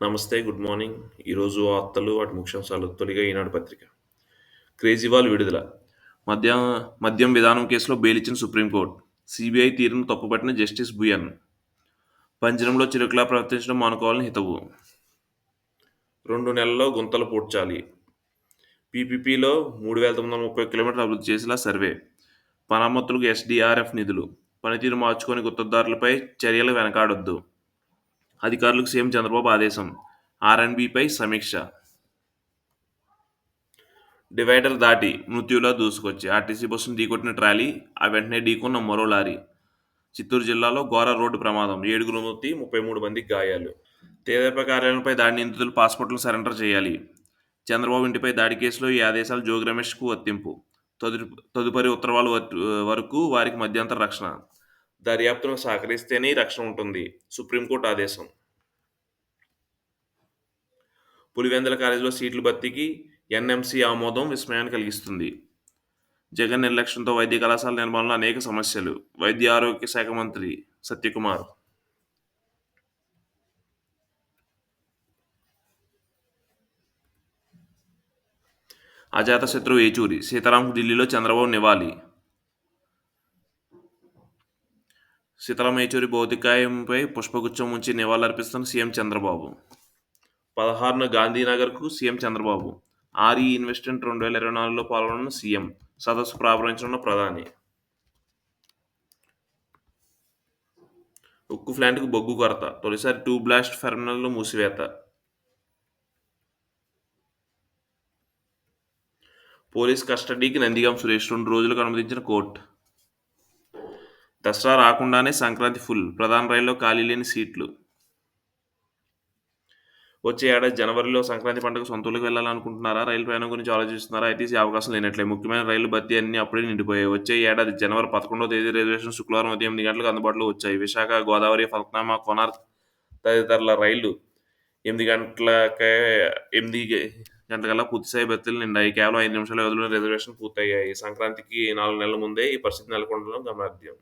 నమస్తే. Good morning. ఈరోజు వార్తలు, వాటి ముఖ్యాంశాలు. తొలిగా ఈనాడు పత్రిక. కేజ్రీవాల్ విడుదల మద్య మద్యం విధానం కేసులో బెయిల్ ఇచ్చిన సుప్రీంకోర్టు సీబీఐ తీరును తప్పుపట్టిన జస్టిస్ బుయన్ పంజరంలో చిరుకులా ప్రవర్తించడం మానుకోవాలని హితవు రెండు నెలల్లో గుంతలు పూడ్చాలి పీపీపీలో మూడు వేల తొమ్మిది వందల ముప్పై కిలోమీటర్లు అభివృద్ధి చేసేలా సర్వే పరామత్తులకు ఎస్డిఆర్ఎఫ్ నిధులు పనితీరు మార్చుకొని గుత్తదారులపై చర్యలు వెనకాడొద్దు అధికారులకు సీఎం చంద్రబాబు ఆదేశం. ఆర్ఎన్బిపై సమీక్ష. డివైడర్ దాటి మృత్యులా దూసుకొచ్చి ఆర్టీసీ బస్సును ఢీకొట్టిన ట్రాలీ ఆ వెంటనే ఢీకొన్న మరో లారీ. చిత్తూరు జిల్లాలో ఘోర రోడ్డు ప్రమాదం. ఏడుగురు మృతి ముప్పై మూడు మందికి గాయాలు. తేదేపా కార్యాలయంపై దాడి నిందితులు పాస్పోర్ట్లు సరెండర్ చేయాలి. చంద్రబాబు ఇంటిపై దాడి కేసులో ఈ ఆదేశాలు జోగి రమేష్కు వర్తింపు. తదుపరి తదుపరి ఉత్తర్వుల వరకు వారికి మధ్యంతర రక్షణ. దర్యాప్తును సహకరిస్తేనే రక్షణ ఉంటుంది. సుప్రీంకోర్టు ఆదేశం. పులివెందుల కాలేజీలో సీట్లు భర్తీకి ఎన్ఎంసీ ఆమోదం విస్మయాన్ని కలిగిస్తుంది. జగన్ నిర్లక్ష్యంతో వైద్య కళాశాల నిర్మాణంలో అనేక సమస్యలు. వైద్య ఆరోగ్య శాఖ మంత్రి సత్యకుమార్. అజాతశత్రు ఏచూరి. సీతారాంకు ఢిల్లీలో చంద్రబాబు నివాళి. సీతారాం యేచూరి భౌతికాయంపై పుష్పగుచ్చం ఉంచి నివాళులర్పిస్తున్న సీఎం చంద్రబాబు. పదహారున గాంధీనగర్కు సీఎం చంద్రబాబు. ఆర్ఈ ఇన్వెస్ట్మెంట్ రెండు వేల ఇరవై నాలుగులో పాల్గొన్న సీఎం. సదస్సు ప్రారంభించనున్న ప్రధాని. ఉక్కు ప్లాంట్కు బొగ్గు కొరత. తొలిసారి టూ బ్లాస్ట్ టెర్మినల్లో మూసివేత. పోలీస్ కస్టడీకి నందిగాం సురేష్. రెండు రోజులకు అనుమతించిన కోర్టు. దసరా రాకుండానే సంక్రాంతి ఫుల్. ప్రధాన రైల్లో ఖాళీ లేని సీట్లు. వచ్చే ఏడాది జనవరిలో సంక్రాంతి పండుగ సొంత ఊళ్ళకి వెళ్ళాలనుకుంటున్నారా? రైలు ప్రయాణం గురించి ఆలోచిస్తున్నారా? అయితే ఈ అవకాశం లేనట్లే. ముఖ్యమైన రైలు భర్తీ అన్ని అప్పుడే నిండిపోయాయి. వచ్చే ఏడాది జనవరి పదకొండవ తేదీ రిజర్వేషన్ శుక్రవారం ఉదయం ఎనిమిది గంటలకు అందుబాటులో వచ్చాయి. విశాఖ గోదావరి ఫల్క్నామా కొనార్క్ తదితరుల రైళ్ళు ఎనిమిది గంటలకే ఎనిమిది గంటలకల్లా పూర్తిస్థాయి భర్తీలు నిండాయి. కేవలం ఐదు నిమిషాల వ్యవధిలో రిజర్వేషన్ పూర్తయ్యాయి. సంక్రాంతికి నాలుగు నెలల ముందే ఈ పరిస్థితి నెలకొండడం గమనార్థం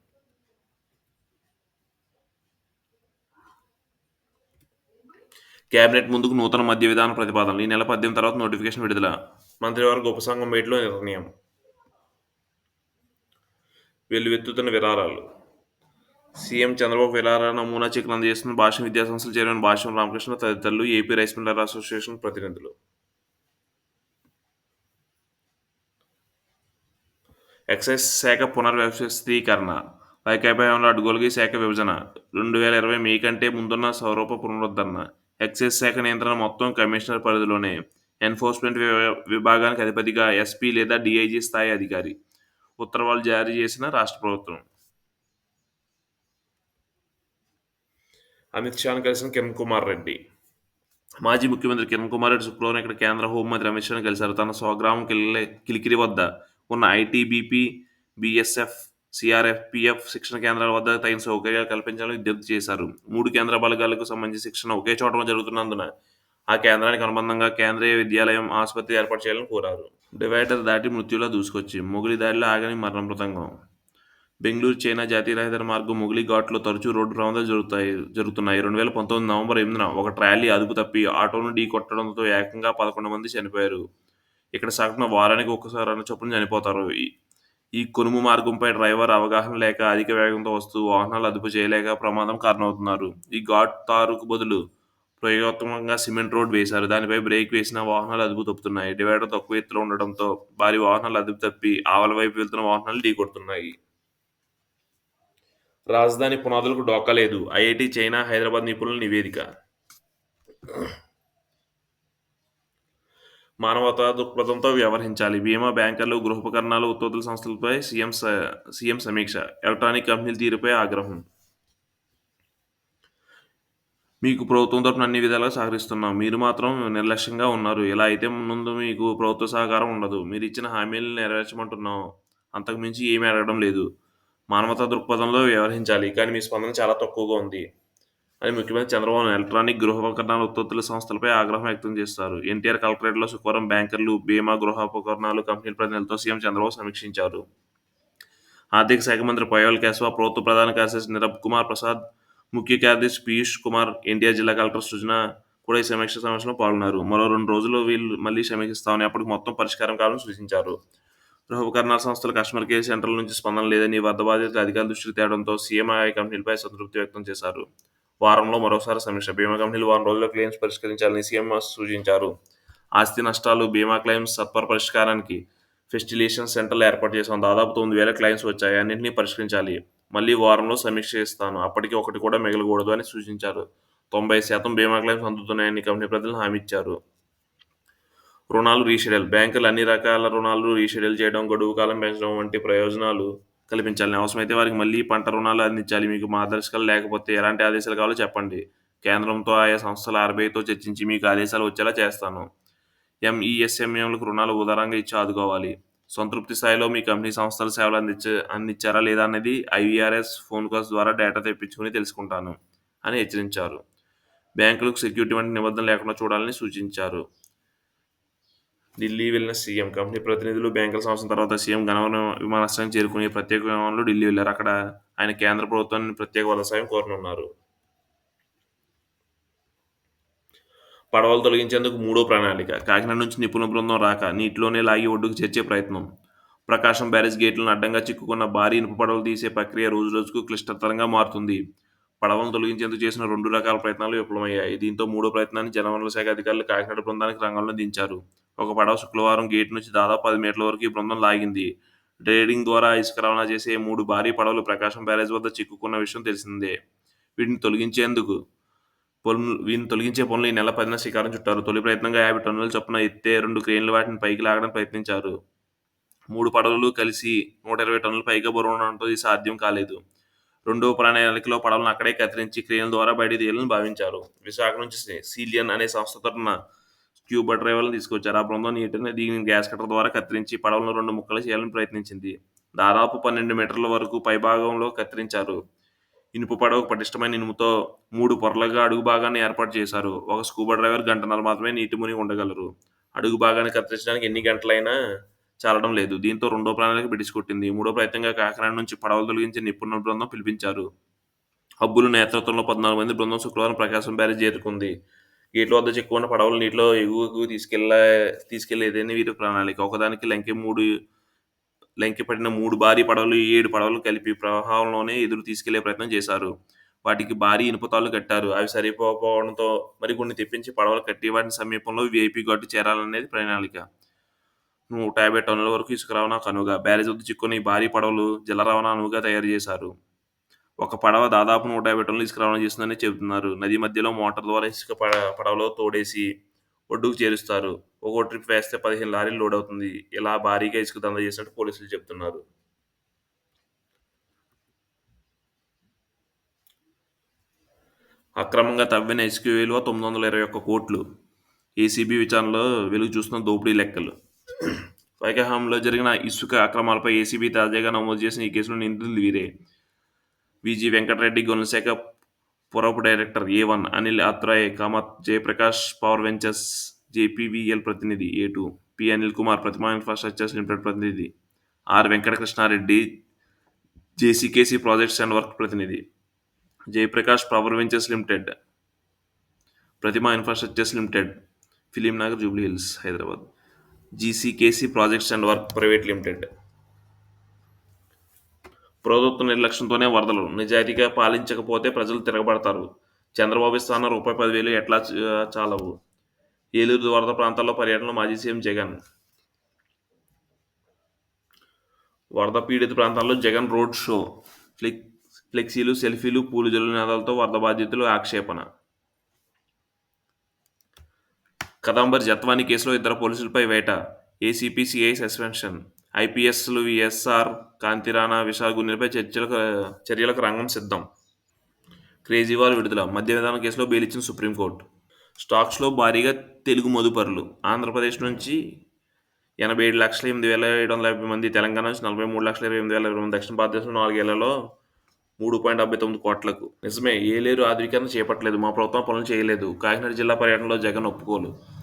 కేబినెట్ ముందుకు నూతన మద్య విధాన ప్రతిపాదనలు. ఈ నెల పద్దెనిమిది తర్వాత నోటిఫికేషన్ విడుదల. మంత్రివర్గ ఉపసంఘం వేటిలో నిర్ణయం. వెల్లువెత్తుతున్న విరాళాలు. సీఎం చంద్రబాబు విరాళ నమూనా చెక్కులు అందజేస్తున్న భాష విద్యాసంస్థల చైర్మన్ భాష్యం రామకృష్ణ తదితరులు ఏపీ రైస్ మిల్లర్ అసోసియేషన్ ప్రతినిధులు. ఎక్సైజ్ శాఖ పునర్వ్యవస్థీకరణ. వైకాపాయంలో అడ్డుగోలుగా శాఖ విభజన. రెండు వేల ఇరవై మే కంటే ముందున్న స్వరూప పునరుద్ధరణ. ఎక్సైజ్ శాఖ నియంత్రణ మొత్తం కమిషనర్ పరిధిలోనే ఎన్ఫోర్స్మెంట్ విభా- విభాగానికి అధిపతిగా ఎస్పీ లేదా డిఐజీ స్థాయి అధికారి. ఉత్తర్వులు జారీ చేసిన రాష్ట్ర ప్రభుత్వం. అమిత్ షాను కలిసిన కిరణ్ కుమార్ రెడ్డి. మాజీ ముఖ్యమంత్రి కిరణ్ కుమార్ రెడ్డి శుక్రవారం ఇక్కడ కేంద్ర హోంమంత్రి అమిత్ షాను కలిశారు. తన స్వగ్రామం కిలికిరి వద్ద ఉన్న ఐటీబీపీ బీఎస్ఎఫ్ సిఆర్ఎఫ్పిఎఫ్ శిక్షణ కేంద్రాల వద్ద తగిన సౌకర్యాలు కల్పించాలని విజ్ఞప్తి చేశారు. మూడు కేంద్ర బలగాలకు సంబంధించి శిక్షణ ఒకే చోట జరుగుతున్నందున ఆ కేంద్రానికి అనుబంధంగా కేంద్రీయ విద్యాలయం ఆసుపత్రి ఏర్పాటు చేయాలని కోరారు. డివైడర్ దాటి మృత్యులా దూసుకొచ్చి మొగిలి దాడిలో ఆగని మరణ మృతంగం. బెంగళూరు చైనా జాతీయ రహదారి మార్గం మొగిలి ఘాట్లో తరచూ రోడ్డు ప్రమాదాలు జరుగుతాయి జరుగుతున్నాయి. రెండు వేల పంతొమ్మిది నవంబర్ ఎనిమిదిన ఒక ట్రాలీ అదుపు తప్పి ఆటోను ఢీ కొట్టడంతో ఏకంగా పదకొండు మంది చనిపోయారు. ఇక్కడ సగటున వారానికి ఒక్కసారి చొప్పున చనిపోతారు. ఈ- కొనుము మార్గంపై డ్రైవర్ అవగాహన లేక అధిక వేగంతో వస్తూ వాహనాలు అదుపు చేయలేక ప్రమాదం కారణమవుతున్నారు. ఈ ఘాట్ తారుకు బదులు ప్రయోగాత్మకంగా సిమెంట్ రోడ్ వేశారు. దానిపై బ్రేక్ వేసిన వాహనాలు అదుపు తప్పుతున్నాయి. డివైడర్ తక్కువ ఎత్తులో ఉండడంతో భారీ వాహనాలు అదుపు తప్పి ఆవల వైపు వెళ్తున్న వాహనాలు ఢీకొడుతున్నాయి రాజధాని పునాదులకు డోకా లేదు. ఐఐటి చైనా హైదరాబాద్ నిపుణుల నివేదిక. మానవతా దృక్పథంతో వ్యవహరించాలి. బీమా బ్యాంకర్లు గృహోపకరణాలు ఉత్పత్తుల సంస్థలపై సీఎం స- సీఎం సమీక్ష. ఎలక్ట్రానిక్ కంపెనీల తీరుపై ఆగ్రహం. మీకు ప్రభుత్వం తరపున అన్ని విధాలుగా సహకరిస్తున్నాం. మీరు మాత్రం నిర్లక్ష్యంగా ఉన్నారు. ఇలా అయితే ముందు మీకు ప్రభుత్వ సహకారం ఉండదు. మీరు ఇచ్చిన హామీలను నెరవేర్చమంటున్నాం. అంతకుమించి ఏమీ అడగడం లేదు. మానవతా దృక్పథంలో వ్యవహరించాలి. కానీ మీ స్పందన చాలా తక్కువగా ఉంది. అని ముఖ్యమంత్రి చంద్రబాబు ఎలక్ట్రానిక్ గృహోపకరణాల ఉత్పత్తుల సంస్థలపై ఆగ్రహం వ్యక్తం చేస్తారు. ఎన్టీఆర్ కలెక్టరేట్లో శుక్రవారం బ్యాంకర్లు బీమా గృహోపకరణాలు కంపెనీల ప్రతినిధులతో సీఎం చంద్రబాబు సమీక్షించారు. ఆర్థిక శాఖ మంత్రి పయోల్ కేశవ ప్రభుత్వ ప్రధాన కార్యదర్శి నిరబ్ కుమార్ ప్రసాద్ ముఖ్య కార్యదర్శి పీయూష్ కుమార్ ఎన్టీఆర్ జిల్లా కలెక్టర్ సృజన కూడా ఈ సమీక్ష సమావేశంలో పాల్గొన్నారు. మరో రెండు రోజుల్లో వీళ్ళు మళ్ళీ సమీక్షిస్తామని అప్పటికి మొత్తం పరిష్కారం కావాలని సూచించారు. గృహోపకరణాల సంస్థల కస్టమర్ కేర్ సెంటర్ల నుంచి స్పందన లేదని వద్ద బాధ్యతలు అధికారుల దృష్టికి తేవడంతో సీఎం ఆయా కంపెనీలపై సంతృప్తి వ్యక్తం చేశారు. వారంలో మరోసారి సమీక్ష. బీమా కంపెనీలు వారం రోజుల్లో క్లెయిమ్స్ పరిష్కరించాలని సీఎం సూచించారు. ఆస్తి నష్టాలు బీమా క్లెయిమ్స్ సత్వర పరిష్కారానికి ఫెస్టిలేషన్ సెంటర్లు ఏర్పాటు చేసాం దాదాపు తొమ్మిది వేల క్లెయిమ్స్ వచ్చాయి. అన్నింటినీ పరిష్కరించాలి. మళ్ళీ వారంలో సమీక్ష చేస్తాను. అప్పటికి ఒకటి కూడా మిగలకూడదు అని సూచించారు. తొంభై శాతం బీమా క్లెయిమ్స్ అందుతున్నాయని కంపెనీ ప్రజలు హామీ ఇచ్చారు. రుణాలు రీషెడ్యూల్. బ్యాంకులు అన్ని రకాల రుణాలు రీషెడ్యూల్ చేయడం గడువు కాలం పెంచడం వంటి ప్రయోజనాలు కల్పించాలని అవసరమైతే వారికి మళ్ళీ పంట రుణాలు అందించాలి. మీకు మార్గదర్శకాలు లేకపోతే ఎలాంటి ఆదేశాలు కావాలో చెప్పండి. కేంద్రంతో ఆయా సంస్థల ఆర్బీఐతో చర్చించి మీకు ఆదేశాలు వచ్చేలా చేస్తాను. ఎంఈఎస్ఎంఎంలకు రుణాలు ఉదారంగా ఇచ్చి ఆదుకోవాలి. సంతృప్తి స్థాయిలో మీ కంపెనీ సంస్థల సేవలు అందించ అందించారా లేదా అనేది ఐవీఆర్ఎస్ ఫోన్ కాల్స్ ద్వారా డేటా తెప్పించుకుని తెలుసుకుంటాను అని హెచ్చరించారు. బ్యాంకులకు సెక్యూరిటీ వంటి నిబంధనలు లేకుండా చూడాలని సూచించారు. ఢిల్లీ వెళ్ళిన సీఎం. కంపెనీ ప్రతినిధులు బ్యాంకుల సంవత్సరం తర్వాత సీఎం గన్నవరం విమానాశ్రయం చేరుకుని ప్రత్యేక విమానంలో ఢిల్లీ వెళ్ళారు. అక్కడ ఆయన కేంద్ర ప్రభుత్వాన్ని ప్రత్యేక వలస సాయం కోరనున్నారు. పడవలు తొలగించేందుకు మూడో ప్రణాళిక. కాకినాడ నుంచి నిపుణుల బృందం రాక నీటిలోనే లాగి ఒడ్డుకు చేర్చే ప్రయత్నం. ప్రకాశం బ్యారేజ్ గేట్లను అడ్డంగా చిక్కుకున్న భారీ ఇనుప పడవలు తీసే ప్రక్రియ రోజు రోజుకు క్లిష్టతరంగా మారుతుంది. పడవలను తొలగించేందుకు చేసిన రెండు రకాల ప్రయత్నాలు విఫలమయ్యాయి. దీంతో మూడో ప్రయత్నాన్ని జలవనరుల శాఖ అధికారులు కాకినాడ బృందానికి రంగంలో దించారు. ఒక పడవ శుక్రవారం గేట్ నుంచి దాదాపు పది మీటర్ల వరకు ఈ బృందం లాగింది. డ్రేడింగ్ ద్వారా ఇసుక రవాణా చేసే మూడు భారీ పడవలు ప్రకాశం బ్యారేజ్ వద్ద చిక్కుకున్న విషయం తెలిసిందే. వీటిని తొలగించేందుకు పనులు వీటిని తొలగించే పనులు ఈ నెల పదిన శికారం చుట్టారు. తొలి ప్రయత్నంగా యాభై టన్నుల చొప్పున ఎత్తే రెండు క్రేన్లు వాటిని పైకి లాగడానికి ప్రయత్నించారు. మూడు పడవలు కలిసి నూట ఇరవై టన్నుల పైగా బరువు ఉండడంతో ఇది సాధ్యం కాలేదు. రెండవ ప్రణాళికలో పడవలను అక్కడే కత్తిరించి క్రేన్ల ద్వారా బయట తీయాలని భావించారు. విశాఖ నుంచి సీలియన్ అనే సంస్థ తరఫున స్క్యూబా డ్రైవర్లను తీసుకొచ్చారు. ఆ బృందం నీటిని దీని గ్యాస్ కట్టర్ ద్వారా కత్తిరించి పడవలను రెండు ముక్కలు చేయాలని ప్రయత్నించింది. దాదాపు పన్నెండు మీటర్ల వరకు పైభాగంలో కత్తిరించారు. ఇనుపు పడవకు పటిష్టమైన ఇనుముతో మూడు పొరలుగా అడుగు భాగాన్ని ఏర్పాటు చేశారు. ఒక స్కూబా డ్రైవర్ గంటన్నర మాత్రమే నీటి మునిగి ఉండగలరు. అడుగు భాగాన్ని కత్తిరించడానికి ఎన్ని గంటలైనా చాలడం లేదు. దీంతో రెండో ప్రణాళిక బిడిచికొట్టింది మూడో ప్రయత్నంగా కాకినాడ నుంచి పడవలు తొలగించి నిపుణుల బృందం పిలిపించారు. హబ్బులు నేతృత్వంలో పద్నాలుగు మంది బృందం శుక్రవారం ప్రకాశం బ్యారేజ్ చేరుకుంది. గేట్ల వద్ద చిక్కున్న పడవలు నీటిలో ఎగువకు తీసుకెళ్ళే తీసుకెళ్ళేదని వీరి ప్రణాళిక. ఒకదానికి లంకె మూడు లంకె పడిన మూడు భారీ పడవలు ఏడు పడవలు కలిపి ప్రవాహంలోనే ఎదురు తీసుకెళ్ళే ప్రయత్నం చేశారు. వాటికి భారీ ఇనుపతాళ్ళు కట్టారు. అవి సరిపోకపోవడంతో మరికొన్ని తెప్పించి పడవలు కట్టి వాటిని సమీపంలో విఐపి గట్టు చేరాలనేది ప్రణాళిక. నూట యాభై టన్నుల వరకు ఇసుక రవాణా కనుగా. బ్యారేజ్ వద్ద చిక్కుని భారీ పడవలు జల రవాణా అనువుగా తయారు చేశారు. ఒక పడవ దాదాపు నూట యాభై టన్నులు ఇసుక రవాణా చేస్తుందని చెబుతున్నారు. నది మధ్యలో మోటార్ ద్వారా ఇసుక పడ పడవలో తోడేసి ఒడ్డుకు చేరుస్తారు. ఒక్కో ట్రిప్ వేస్తే పదిహేను లారీలు లోడ్ అవుతుంది ఇలా భారీగా ఇసుక దంద చేసినట్టు పోలీసులు చెబుతున్నారు. అక్రమంగా తవ్విన ఇసుక విలువ తొమ్మిది వందల ఇరవై ఒక్క కోట్లు. ఏసీబీ విచారణలో వెలుగు చూస్తున్న దోపిడీ లెక్కలు. వైకహాంలో జరిగిన ఇసుక అక్రమాలపై ఏసీబీ తాజాగా నమోదు చేసిన ఈ కేసులో నిందితులు వీరే. విజి వెంకటరెడ్డి గొలుశాఖ పొరపు director A one Anil Athray Kamath Jayaprakash power ventures JPVL ప్రతినిధి A two P Anil Kumar Prathima infrastructures limited ప్రతినిధి R Venkata Krishna Reddy JCKC projects and work ప్రతినిధి Jayaprakash power ventures limited Prathima infrastructures limited Film Nagar Jubilee Hills Hyderabad GCKC projects and work private limited. ప్రభుత్వ నిర్లక్ష్యంతోనే వరదలు నిజాయితీగా పాలించకపోతే ప్రజలు తిరగబడతారు. చంద్రబాబు స్థానం రూపాయి పదివేలు ఎట్లా చాలవు? ఏలూరు వరద ప్రాంతాల్లో పర్యటన మాజీ సీఎం జగన్. వరద పీడిత ప్రాంతాల్లో జగన్ రోడ్ షో ఫ్లెక్ ఫ్లెక్సీలు సెల్ఫీలు పూలు జల్లు నినాదాలతో వరద బాధితులు ఆక్షేపణ. కదంబర్ జత్వానీ కేసులో ఇద్దరు పోలీసులపై వేట ఏసీపీ సిఐ సస్పెన్షన్. ఐపీఎస్లు విఎస్ఆర్ కాంతిరాణా విశాల్ గుండెలపై చర్చలకు చర్యలకు రంగం సిద్ధం. కేజ్రీవాల్ విడుదల మద్య విధానం కేసులో బెయిల్ ఇచ్చిన సుప్రీంకోర్టు. స్టాక్స్లో భారీగా తెలుగు మదుపరులు. ఆంధ్రప్రదేశ్ నుంచి ఎనభై ఏడు లక్షల ఎనిమిది వేల ఏడు వందల యాభై మంది తెలంగాణ నుంచి నలభై మూడు లక్షల ఇరవై ఎనిమిది వేల ఇరవై మంది దక్షిణ భారతదేశంలో నాలుగేళ్ళలో మూడు పాయింట్ డెబ్బై తొమ్మిది కోట్లకు. నిజమే ఏలేరు ఆధునీకరణ చేపట్టలేదు మా ప్రభుత్వం పనులు చేయలేదు. కాకినాడ జిల్లా పర్యటనలో జగన్ ఒప్పుకోలు.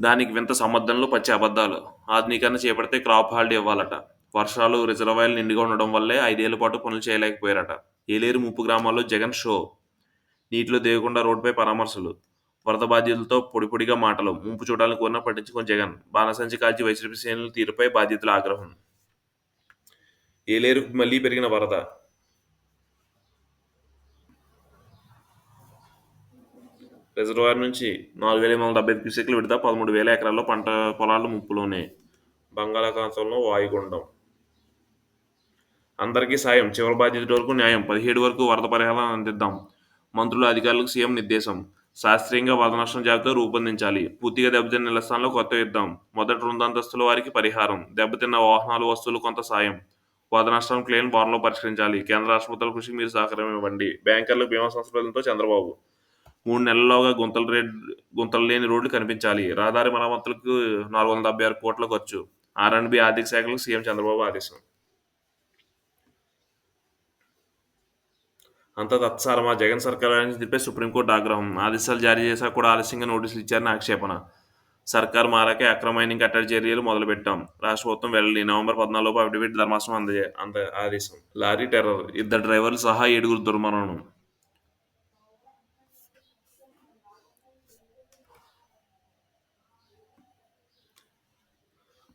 దానికి వింత సమర్థనలు పచ్చి అబద్ధాలు. ఆధునీకరణ చేపడితే క్రాప్ హాల్డ్ ఇవ్వాలట. వర్షాలు రిజర్వాయర్లు నిండుగా ఉండడం వల్లే ఐదేళ్ళ పాటు పనులు చేయలేకపోయారట. ఏలేరు ముప్పు గ్రామాల్లో జగన్ షో. నీటిలో దేవకుండా రోడ్డుపై పరామర్శలు. వరద బాధ్యతలతో పొడిపొడిగా మాటలు. ముంపు చూడాలని కోరిన పట్టించుకుని జగన్. బాణసంచి కాల్చి వైసీపీ శ్రేణుల తీరుపై బాధ్యతల ఆగ్రహం. ఏలేరుకు మళ్ళీ పెరిగిన వరద. రిజర్వాయర్ నుంచి నాలుగు వేల ఎనిమిది వందల డెబ్బై క్యూసెక్లు విడత పదమూడు వేల ఎకరాల్లో పంట పొలాలు ముప్పులోనే బంగాళాఖాతంలో వాయుగుండం. అందరికీ సాయం చివరి బాధ్యత వరకు న్యాయం. పదిహేడు వరకు వరద పరిహారం అందిద్దాం. మంత్రులు అధికారులకు సీఎం నిర్దేశం. శాస్త్రీయంగా వరద నష్టం జాబితా రూపొందించాలి. పూర్తిగా దెబ్బతిన్న ఇళ్ళ స్థానంలో కొత్త యుద్ధం మొదటి రెండంతస్తుల వారికి పరిహారం. దెబ్బతిన్న వాహనాలు వస్తువులు కొంత సాయం. వరద నష్టం క్లెయిమ్ వారంలో పరిష్కరించాలి. కేంద్ర రాష్ట్ర కృషికి మీరు సహకారం ఇవ్వండి. బ్యాంకర్లు బీమా సంస్థలతో చంద్రబాబు. మూడు నెలల్లోగా గుంతలు రేట్ గుంతలు లేని రోడ్లు కనిపించాలి. రహదారి మరమ్మతులకు నాలుగు వందల డెబ్బై ఆరు కోట్ల ఖర్చు. ఆర్ఎండ్బి ఆర్థిక శాఖలకు సీఎం చంద్రబాబు ఆదేశం. అంత తత్సారమా? జగన్ సర్కార్ అని చెప్పి సుప్రీంకోర్టు ఆగ్రహం. ఆదేశాలు జారీ చేశా కూడా ఆలస్యంగా నోటీసులు ఇచ్చారని ఆక్షేపణ. సర్కార్ మారాకే అక్రమ మైనింగ్ కట్టడి చర్యలు మొదలుపెట్టాం. రాష్ట్ర ప్రభుత్వం వెళ్ళి నవంబర్ పద్నాలుగు అఫిడవిట్ ధర్మాసనం అందజే అంత ఆదేశం. Lorry terror. ఇద్దరు డ్రైవర్లు సహా ఏడుగురు దుర్మరణం.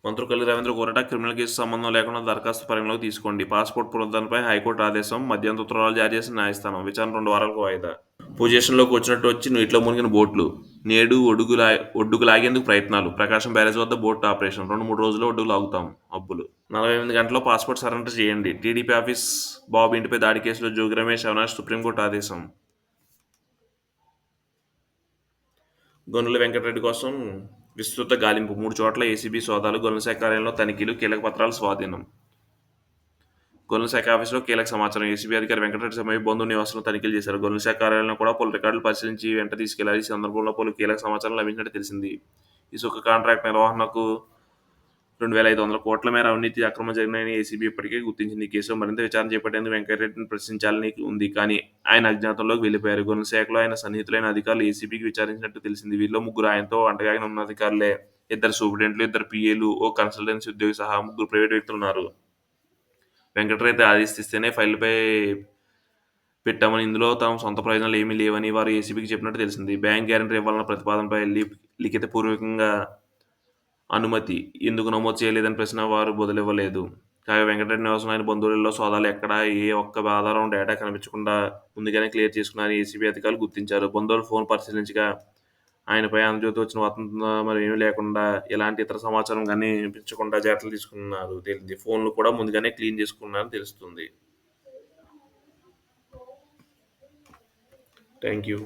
మంత్రి రవీంద్ర కోరట క్రిమినల్ కేసు సంబంధం లేకుండా దరఖాస్తు పరిగణలోకి తీసుకోండి. పాస్పోర్ట్ పునరుద్ధరణపై హైకోర్టు ఆదేశం మధ్యంతర ఉత్తర్వులు జారీ చేసిన న్యాయస్థానం. విచారణ రెండు వారాలకు వాయిదా. పొజిషన్లోకి వచ్చినట్టు వచ్చి నీటిలో మునిగిన బోట్లు నేడు ఒడుగు లా ఒడ్డుకు లాగేందుకు ప్రయత్నాలు. ప్రకాశం బ్యారేజ్ వద్ద బోట్ ఆపరేషన్. రెండు మూడు రోజుల్లో ఒడ్డుకు లాగుతాం. అబ్బులు. నలభై ఎనిమిది గంటల్లో పాస్పోర్ట్ సరెండర్ చేయండి. టీడీపీ ఆఫీస్ బాబు ఇంటిపై దాడి కేసులో జోగి రమేష్ అవినాష్ సుప్రీంకోర్టు ఆదేశం. గనుల వెంకటరెడ్డి కోసం విస్తృత గాలింపు. మూడు చోట్ల ఏసీబీ సోదాలు. గనుల శాఖ కార్యాలయంలో తనిఖీలు. కీలక పత్రాలు స్వాధీనం. గనుల శాఖ ఆఫీసులో కీలక సమాచారం. ఏసీబీ అధికారి వెంకటరెడ్డి సమయ బంధు నివాసంలో తనిఖీలు చేశారు. గనుల శాఖ కార్యాలయంలో కూడా పలు రికార్డులు పరిశీలించి వెంట తీసుకెళ్ళారు. ఈ సందర్భంలో పలు కీలక సమాచారం లభించినట్టు తెలిసింది. ఇసుక కాంట్రాక్ట్ నిర్వహణకు రెండు వేల ఐదు వందల కోట్ల మేర అవినీతి అక్రమం జరిగినాయని ఏసీబీ ఇప్పటికే గుర్తించింది. ఈ కేసులో మరింత విచారణ చేపట్టేందుకు వెంకటరెడ్డిని ప్రశ్నించాలని ఉంది. కానీ ఆయన అజ్ఞాతంలోకి వెళ్ళిపోయారు. గుణశాఖలో శాఖలో ఆయన సన్నిహితులైన అధికారులు ఏసీబీకి విచారించినట్టు తెలిసింది. వీరిలో ముగ్గురు ఆయనతో అంటగాగిన ఉన్న అధికారులే. ఇద్దరు సూపరింటెండెంట్లు ఇద్దరు పిఏలు ఓ కన్సల్టెన్సీ ఉద్యోగి సహా ముగ్గురు ప్రైవేట్ వ్యక్తులు ఉన్నారు. ఆదేశిస్తేనే ఫైల్పై పెట్టామని ఇందులో తమ సొంత ప్రయోజనాలు ఏమీ లేవని వారు ఏసీబీకి చెప్పినట్టు తెలిసింది. బ్యాంక్ గ్యారంటీ ఇవ్వాలన్న ప్రతిపాదనపై లి- లిఖితపూర్వకంగా అనుమతి. ఎందుకు నమోదు చేయలేదని ప్రశ్న వారు బదులివ్వలేదు. కాగా వెంకటరెడ్డి నివాసం ఆయన బంధువులలో సోదాలు ఎక్కడ ఏ ఒక్క ఆధారం డేటా కనిపించకుండా ముందుగానే క్లియర్ చేసుకున్నారని ఏసీబీ అధికారులు గుర్తించారు. బంధువులు ఫోన్ పరిశీలించగా ఆయనపై ఆంధ్రజ్యోతి వచ్చిన వతంత మరి ఏమీ లేకుండా ఎలాంటి ఇతర సమాచారం కానీ వినిపించకుండా జాగ్రత్తలు తీసుకున్నారు. తేలింది ఫోన్లు కూడా ముందుగానే క్లీన్ చేసుకున్నారని తెలుస్తుంది. Thank you